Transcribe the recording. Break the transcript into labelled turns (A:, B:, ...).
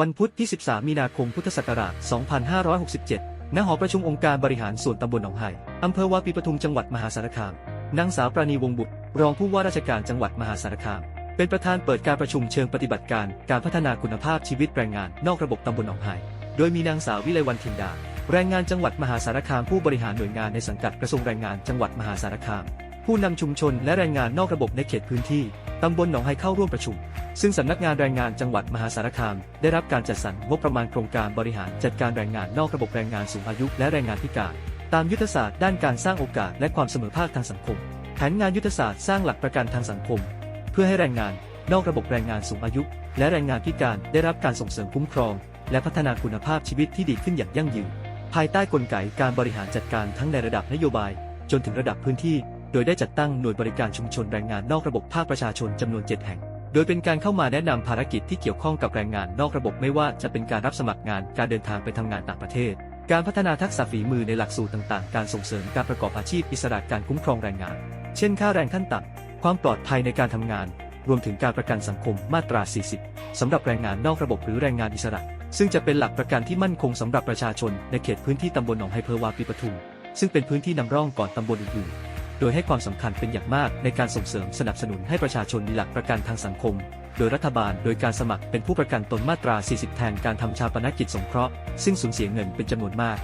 A: วันพุธที่ 13 มีนาคม พุทธศักราช 2567 ณ หอประชุมองค์การบริหารส่วนตำบลหนองไห่อำเภอวาปีปทุมจังหวัดมหาสารคาม นางสาวปราณีวงบุตร รองผู้ว่าราชการจังหวัดมหาสารคาม เป็นประธานเปิดการประชุมเชิงปฏิบัติการ การพัฒนาคุณภาพชีวิตแรงงานนอกระบบตำบลหนองไห่โดยมีนางสาววิไลวันทินดา แรงงานจังหวัดมหาสารคามผู้บริหารหน่วยงานในสังกัดกระทรวงแรงงานจังหวัดมหาสารคาม ผู้นำชุมชนและแรงงานนอกระบบในเขตพื้นที่ ตำบลหนองไห่เข้าร่วมประชุม ซึ่งสำนักงานแรงงานจังหวัดมหาสารคาม ได้รับการจัดสรรงบประมาณโครงการบริหารจัดการแรงงานนอกระบบแรงงานสูงอายุและแรงงานพิการ ตามยุทธศาสตร์ด้านการสร้างโอกาสและความเสมอภาคทางสังคม แผนงานยุทธศาสตร์สร้างหลักประกันทางสังคม เพื่อให้แรงงาน นอกระบบแรงงานสูงอายุ และแรงงานพิการได้รับการส่งเสริมคุ้มครอง และพัฒนาคุณภาพชีวิตที่ดีขึ้นอย่างยั่งยืน ภายใต้กลไกการบริหารจัดการทั้งในระดับนโยบาย จนถึงระดับพื้นที่ โดยได้จัดตั้งหน่วยบริการชุมชนแรงงานนอกระบบภาคประชาชนจำนวน 7 แห่ง โดยเป็นการเข้ามาแนะนำภารกิจที่เกี่ยวข้องกับแรงงานนอกระบบไม่ว่าจะเป็นการรับสมัครงาน การเดินทางไปทำงานต่างประเทศ การพัฒนาทักษะฝีมือในหลักสูตรต่างๆ การส่งเสริมการประกอบอาชีพอิสระการคุ้มครองแรงงาน เช่น ค่าแรงขั้นต่ำความปลอดภัยในการทำงาน รวมถึงการประกันสังคมมาตรา 40 สำหรับแรงงานนอกระบบหรือแรงงานอิสระ ซึ่งจะเป็นหลักประกันที่มั่นคงสำหรับประชาชนในเขตพื้นที่ตำบลหนองไฮเพอวาปีปทุมซึ่งเป็นพื้นที่นำร่องก่อนตำบลอื่นๆ ดยให้ความสำคัญเป็นอย่างมากในการส่งเสริมสนับสนุนให้ประชาชนมีหลักประกันทางสังคม โดยรัฐบาลโดยการสมัครเป็นผู้ประกันตนมาตรา 40 แทนการทำชาปนกิจสงเคราะห์ ซึ่งสูญเสียเงินเป็นจำนวนมาก